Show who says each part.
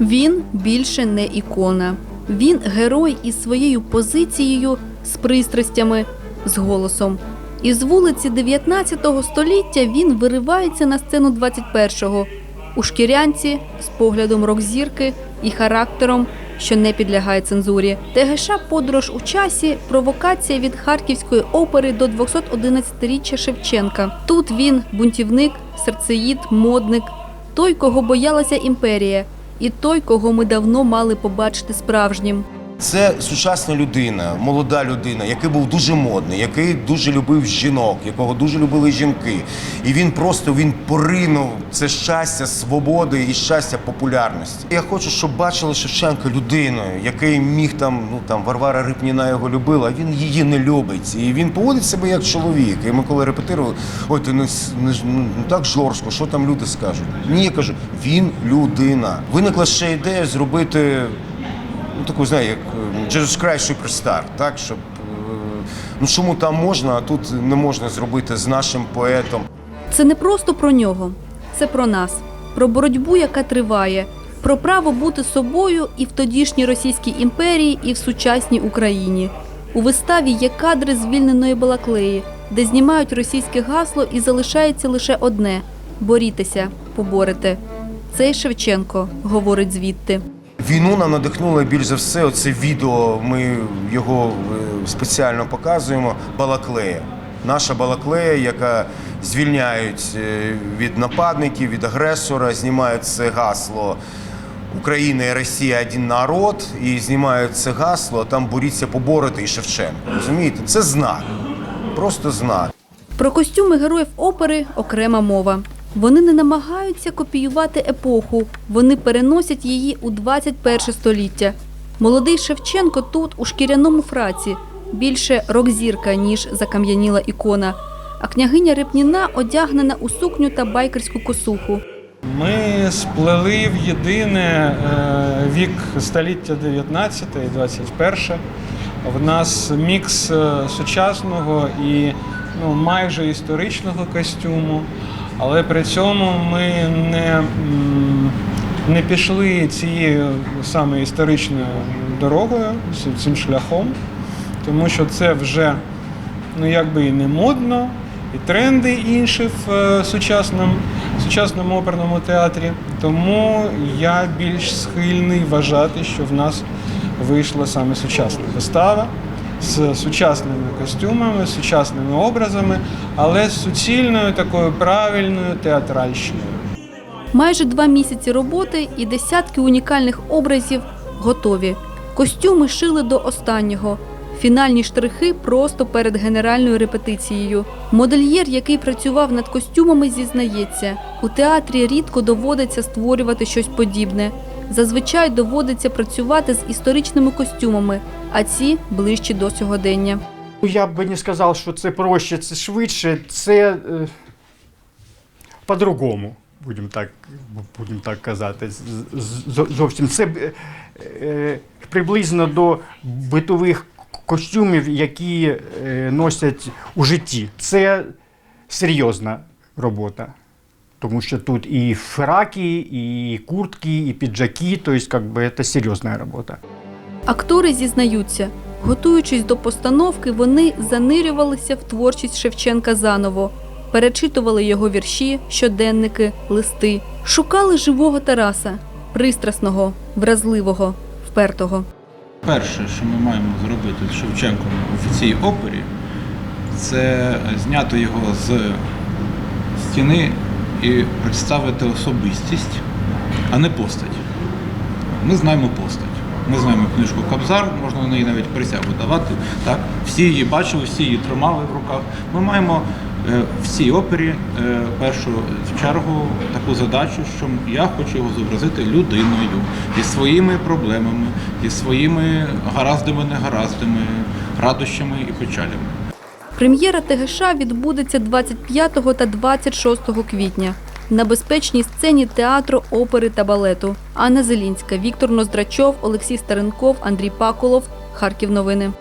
Speaker 1: Він більше не ікона. Він герой із своєю позицією, з пристрастями, з голосом. Із вулиці 19 століття він виривається на сцену 21-го у шкірянці з поглядом рок-зірки і характером, що не підлягає цензурі. ТГШ подорож у часі провокація від харківської опери до 211-річчя Шевченка. Тут він бунтівник, серцеїд, модник, той, кого боялася імперія, і той, кого ми давно мали побачити справжнім.
Speaker 2: Це сучасна людина, молода людина, який був дуже модний, який дуже любив жінок, якого дуже любили жінки. І він просто він поринув це щастя свободи і щастя популярності. Я хочу, щоб бачили Шевченка людиною, який міг там, ну там Варвара Рипніна його любила, він її не любить. І він поводить себе як чоловік. І ми коли репетирували, ой, ти не, не, ж- ну, не так жорстко, що там люди скажуть. Ні, я кажу, він людина. Виникла ще ідея зробити ну, таку, знає, як Jesus Christ Superstar, так, щоб е, ну чому там можна, а тут не можна зробити з нашим поетом.
Speaker 1: Це не просто про нього, це про нас, про боротьбу, яка триває, про право бути собою і в тодішній Російській імперії, і в сучасній Україні. У виставі є кадри звільненої Балаклеї, де знімають російське гасло і залишається лише одне борітеся, поборете. Цей Шевченко говорить звідти.
Speaker 2: Війну нам надихнуло більш за все. Оце відео ми його е, спеціально показуємо. Балаклея. Наша балаклея, яка звільняють е, від нападників, від агресора, знімають це гасло. Україна і Росія один народ, і знімають це гасло, а там боріться побороти і Шевченко. Розумієте? Це знак. Просто знак.
Speaker 1: Про костюми героїв опери окрема мова. Вони не намагаються копіювати епоху, вони переносять її у 21 століття. Молодий Шевченко тут у шкіряному фраці, більше рок-зірка, ніж закам'яніла ікона. А княгиня Репніна одягнена у сукню та байкерську косуху.
Speaker 3: Ми сплели в єдине е, вік століття 19 і 21. В нас мікс е, сучасного і ну, майже історичного костюму, але при цьому ми не, не пішли цією саме історичною дорогою, цим шляхом, тому що це вже ну якби і не модно, і тренди інші в е, сучасному, сучасному оперному театрі. Тому я більш схильний вважати, що в нас вийшла саме сучасна вистава з сучасними костюмами, сучасними образами, але з суцільною такою правильною театральщиною.
Speaker 1: Майже два місяці роботи і десятки унікальних образів готові. Костюми шили до останнього. Фінальні штрихи просто перед генеральною репетицією. Модельєр, який працював над костюмами, зізнається, у театрі рідко доводиться створювати щось подібне. Зазвичай доводиться працювати з історичними костюмами, а ці ближчі до сьогодення.
Speaker 4: Ну, Я б не сказав, що це проще, це швидше, це е, по-другому, будемо так, будемо так казати. Зовсім це е, е, приблизно до битових костюмів, які е, носять у житті. Це серйозна робота. Тому що тут і фраки, і куртки, і піджаки, тобто, как бы, це серйозна робота.
Speaker 1: Актори зізнаються, готуючись до постановки, вони занирювалися в творчість Шевченка заново, перечитували його вірші, щоденники, листи, шукали живого Тараса, пристрасного, вразливого, впертого.
Speaker 5: Перше, що ми маємо зробити з Шевченком в цій опері, це зняти його з стіни і представити особистість, а не постать. Ми знаємо постать. Ми знаємо книжку Кобзар, можна на неї навіть присягу давати. Так? Всі її бачили, всі її тримали в руках. Ми маємо е, в цій опері е, першу чергу таку задачу, що я хочу його зобразити людиною зі своїми проблемами, зі своїми гараздами, негараздами, радощами і печалями.
Speaker 1: Прем'єра ТГШ відбудеться 25 та 26 квітня на безпечній сцені театру, опери та балету. Анна Зелінська, Віктор Ноздрачов, Олексій Старенков, Андрій Паколов. Харків новини.